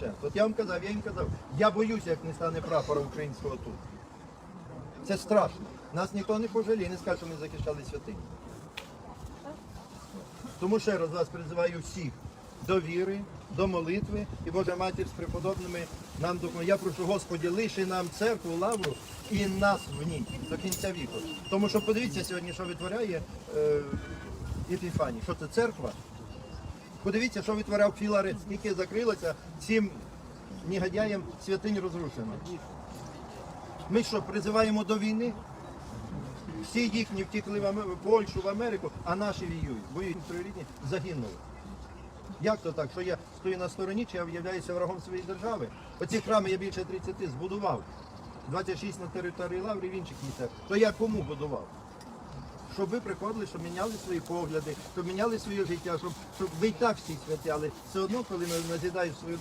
священство. От я вам казав, я їм казав, я боюся, як не стане прапора українського тут. Це страшно. Нас ніхто не пожаліє, не скаже, що ми захищали святиню. Тому ще раз вас призиваю всіх до віри, до молитви і Божа матір з преподобними нам допомогли. Я прошу Господі, лиши нам церкву, лавру і нас в ній до кінця віку. Тому що подивіться сьогодні, що витворяє е, Епіфаній. Що це церква? Подивіться, що витворяв Філарет, скільки закрилося цим негодяєм святинь розрушено. Ми що, призиваємо до війни? Всі їхні втікли в Польщу, в Америку, а наші віюють. Воюють троюрідні, загинули. Як то так, що я стою на стороні, чи я виявляюся врагом своєї держави? Оці храми я більше 30 збудував. 26 на території Лаври, в інших місцях. То я кому будував? Щоб ви приходили, щоб міняли свої погляди, щоб міняли своє життя, щоб, щоб ви і так всі святі, але все одно, коли ми назідаємо свою душу,